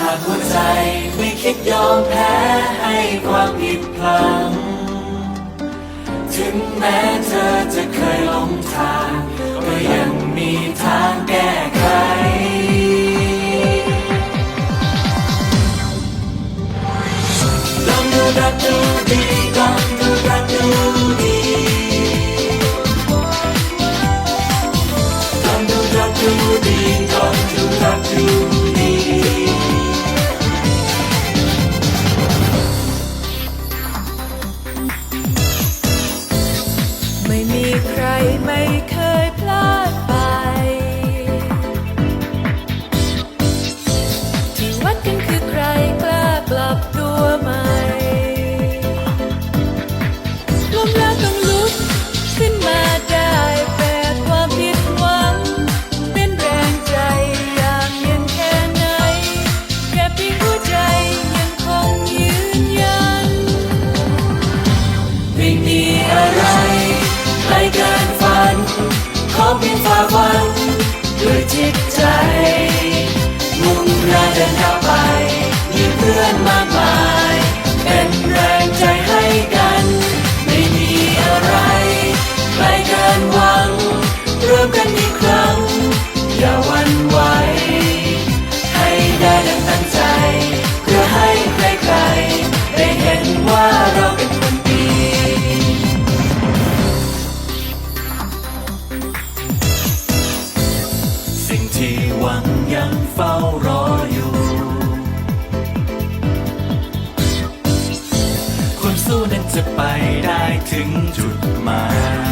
หากหัวใจไม่คิดยอมแพ้ให้ความผิดพลังถึงแม้เธอจะเคยหลงทางก็ยังมีทางแก้ไขลองดูดัดดูดี they make ฝ่าฟันด้วยจิตใจ เฝ้ารออยู่ คนสู้นั้นจะไปได้ถึงจุดหมาย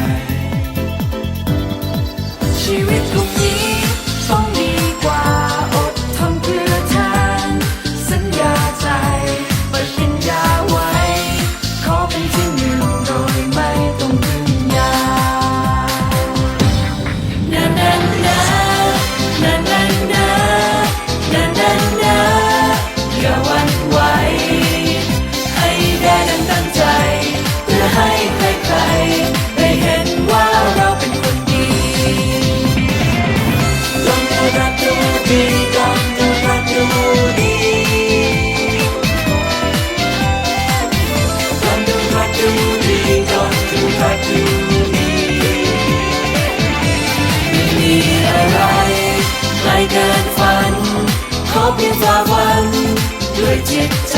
จิตใจ